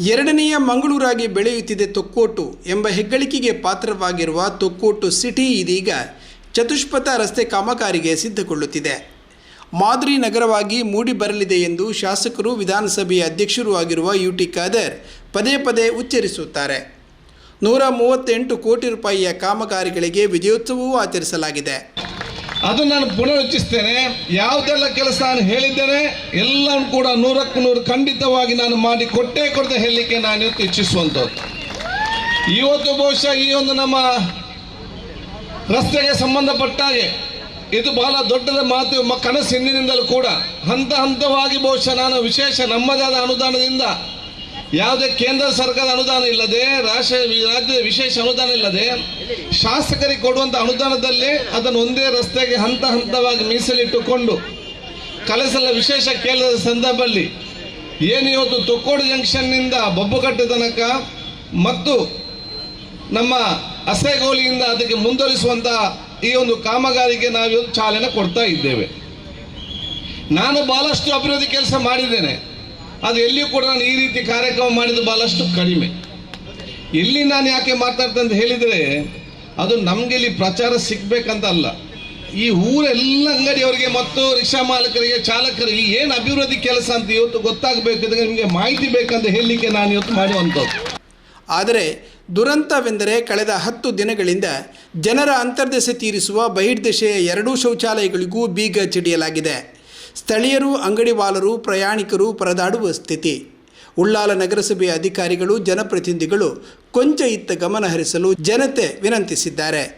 ಎರಡನೆಯ ಮಂಗಳೂರಾಗಿ ಬೆಳೆಯುತ್ತಿದೆ ತೊಕ್ಕೋಟು ಎಂಬ ಹೆಗ್ಗಳಿಕೆಗೆ ಪಾತ್ರವಾಗಿರುವ ತೊಕ್ಕೋಟು ಸಿಟಿ ಇದೀಗ ಚತುಷ್ಪಥ ರಸ್ತೆ ಕಾಮಗಾರಿಗೆ ಸಿದ್ಧಗೊಳ್ಳುತ್ತಿದೆ. ಮಾದರಿ ನಗರವಾಗಿ ಮೂಡಿ ಬರಲಿದೆ ಎಂದು ಶಾಸಕರು ವಿಧಾನಸಭೆಯ ಅಧ್ಯಕ್ಷರೂ ಆಗಿರುವ ಯು ಟಿ ಖಾದರ್ ಪದೇ ಪದೇ ಉಚ್ಚರಿಸುತ್ತಾರೆ. ನೂರ ಮೂವತ್ತೆಂಟು ಕೋಟಿ ರೂಪಾಯಿಯ ಕಾಮಗಾರಿಗಳಿಗೆ ವಿಜಯೋತ್ಸವವೂ ಆಚರಿಸಲಾಗಿದೆ. ಅದು ನಾನು ಪುನರುಚ್ಚಿಸ್ತೇನೆ ಯಾವುದೆಲ್ಲ ಕೆಲಸ ನಾನು ಹೇಳಿದ್ದೇನೆ ಎಲ್ಲವೂ ಕೂಡ ನೂರಕ್ಕೂ ನೂರು ಖಂಡಿತವಾಗಿ ನಾನು ಮಾಡಿ ಕೊಟ್ಟೇ ಕೊಡದೆ ಹೇಳಲಿಕ್ಕೆ ನಾನು ಇವತ್ತು ಇಚ್ಛಿಸುವಂಥದ್ದು. ಇವತ್ತು ಬಹುಶಃ ಈ ಒಂದು ನಮ್ಮ ರಸ್ತೆಗೆ ಸಂಬಂಧಪಟ್ಟಾಗೆ ಇದು ಬಹಳ ದೊಡ್ಡದ ಮಾತು ಕನಸಿನಿಂದಲೂ ಕೂಡ. ಹಂತ ಹಂತವಾಗಿ ಬಹುಶಃ ನಾನು ವಿಶೇಷ ನಮ್ಮದಾದ ಅನುದಾನದಿಂದ ಯಾವುದೇ ಕೇಂದ್ರ ಸರ್ಕಾರದ ಅನುದಾನ ಇಲ್ಲದೆ ರಾಷ್ಟ್ರ ರಾಜ್ಯದ ವಿಶೇಷ ಅನುದಾನ ಇಲ್ಲದೆ, ಶಾಸಕರಿಗೆ ಕೊಡುವಂಥ ಅನುದಾನದಲ್ಲಿ ಅದನ್ನು ಒಂದೇ ರಸ್ತೆಗೆ ಹಂತ ಹಂತವಾಗಿ ಮೀಸಲಿಟ್ಟುಕೊಂಡು ಕಲಸಲ ವಿಶೇಷ ಕೇಂದ್ರದ ಸಂದರ್ಭದಲ್ಲಿ ಏನು ಇವತ್ತು ತೊಕ್ಕೋಡು ಜಂಕ್ಷನ್ನಿಂದ ಬೊಬ್ಬುಕಟ್ಟೆ ತನಕ ಮತ್ತು ನಮ್ಮ ಅಸೆಗೋಲಿಯಿಂದ ಅದಕ್ಕೆ ಮುಂದುವರಿಸುವಂಥ ಈ ಒಂದು ಕಾಮಗಾರಿಗೆ ನಾವು ಚಾಲನೆ ಕೊಡ್ತಾ ಇದ್ದೇವೆ. ನಾನು ಬಹಳಷ್ಟು ಅಭಿವೃದ್ಧಿ ಕೆಲಸ ಮಾಡಿದ್ದೇನೆ. ಅದು ಎಲ್ಲಿಯೂ ಕೂಡ ನಾನು ಈ ರೀತಿ ಕಾರ್ಯಕ್ರಮ ಮಾಡಿದ್ದು ಬಹಳಷ್ಟು ಕಡಿಮೆ. ಇಲ್ಲಿ ನಾನು ಯಾಕೆ ಮಾತಾಡ್ತೇನೆ ಅಂತ ಹೇಳಿದರೆ, ಅದು ನಮಗೆ ಇಲ್ಲಿ ಪ್ರಚಾರ ಸಿಗ್ಬೇಕಂತ ಅಲ್ಲ. ಈ ಊರೆಲ್ಲ ಅಂಗಡಿಯವರಿಗೆ ಮತ್ತು ರಿಕ್ಷಾ ಮಾಲಕರಿಗೆ, ಚಾಲಕರಿಗೆ ಏನು ಅಭಿವೃದ್ಧಿ ಕೆಲಸ ಅಂತ ಇವತ್ತು ಗೊತ್ತಾಗಬೇಕು ನಿಮಗೆ ಮಾಹಿತಿ ಬೇಕಂತ ಹೇಳಲಿಕ್ಕೆ ನಾನು ಇವತ್ತು ಮಾಡುವಂಥದ್ದು. ಆದರೆ ದುರಂತವೆಂದರೆ ಕಳೆದ ಹತ್ತು ದಿನಗಳಿಂದ ಜನರ ಅಂತರ್ದಶೆ ತೀರಿಸುವ ಬಹಿರ್ದಶೆಯ ಎರಡೂ ಶೌಚಾಲಯಗಳಿಗೂ ಬೀಗ ಚಿಡಿಯಲಾಗಿದೆ. ಸ್ಥಳೀಯರು, ಅಂಗಡಿವಾಲರು, ಪ್ರಯಾಣಿಕರು ಪರದಾಡುವ ಸ್ಥಿತಿ. ಉಳ್ಳಾಲ ನಗರಸಭೆಯ ಅಧಿಕಾರಿಗಳು, ಜನಪ್ರತಿನಿಧಿಗಳು ಕೊಂಚ ಇತ್ತ ಗಮನ ಹರಿಸಲು ಜನತೆ ವಿನಂತಿಸಿದ್ದಾರೆ.